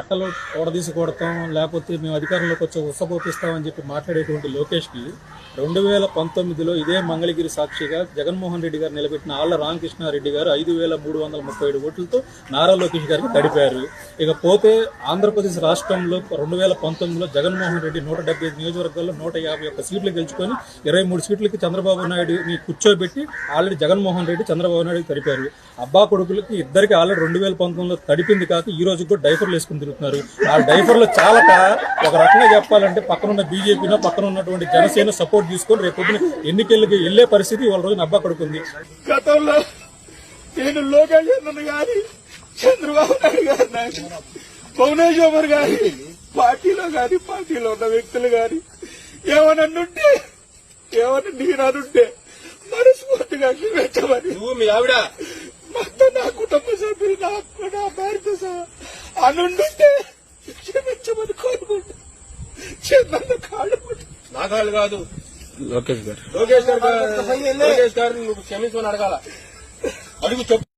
బట్టలు కూడదీసి కొడతాం లేకపోతే మేము అధికారంలోకి వచ్చి ఉత్సపోపిస్తామని చెప్పి మాట్లాడేటువంటి లోకేష్కి రెండు వేల పంతొమ్మిదిలో ఇదే మంగళగిరి సాక్షిగా జగన్మోహన్ రెడ్డి గారు నిలబెట్టిన ఆళ్ళ రామకృష్ణారెడ్డి గారు ఐదు వేల మూడు వందల ముప్పై ఏడు ఓట్లతో నారా లోకేష్ గారికి తడిపారు. ఇక పోతే ఆంధ్రప్రదేశ్ రాష్ట్రంలో రెండు వేల పంతొమ్మిదిలో జగన్మోహన్ రెడ్డి నూట డెబ్బై ఐదు నియోజకవర్గాల్లో నూట యాభై ఒక్క సీట్లు గెలుచుకొని ఇరవై మూడు సీట్లకి చంద్రబాబు నాయుడుని కూర్చోబెట్టి ఆల్రెడీ జగన్మోహన్ రెడ్డి చంద్రబాబు నాయుడు తడిపారు అబ్బా కొడుకులకి ఇద్దరికి ఆల్రెడీ రెండు వేల పంతొమ్మిదిలో తడిపింది కాక ఈ రోజు కూడా డైఫర్లు వేసుకుని తిరుగుతున్నారు. ఆ డైఫర్లు చాలా ఒక రకంగా చెప్పాలంటే పక్కన ఉన్న బీజేపీనో పక్కన ఉన్నటువంటి జనసేన సపోర్ట్ తీసుకొని రేపు పొద్దున ఎన్నికలకి వెళ్ళే పరిస్థితి వాళ్ళ రోజున అబ్బా కొడుకుంది. గతంలో నేను లోకేష్ చంద్రబాబు నాయుడు గారు భువనేశ్వర్ గారి పార్టీలో గాని పార్టీలో ఉన్న వ్యక్తులు గాని ఏమనన్నుంటే ఏమన్నా నేననుంటే మనస్ఫూర్తిగా క్షమించమని నువ్వు మీ ఆవిడ. మొత్తం నా కుటుంబ సభ్యులు నా నా భార్యతో సహా అనుండుంటే క్షమించమని కోరుకుంటా. చిన్న కాళ్ళు. నా కాళ్ళు కాదు. లోకేష్ గారు. లోకేష్ గారు. లోకేష్ గారిని నువ్వు క్షమించమని అడగాల. అడుగు చెప్పు.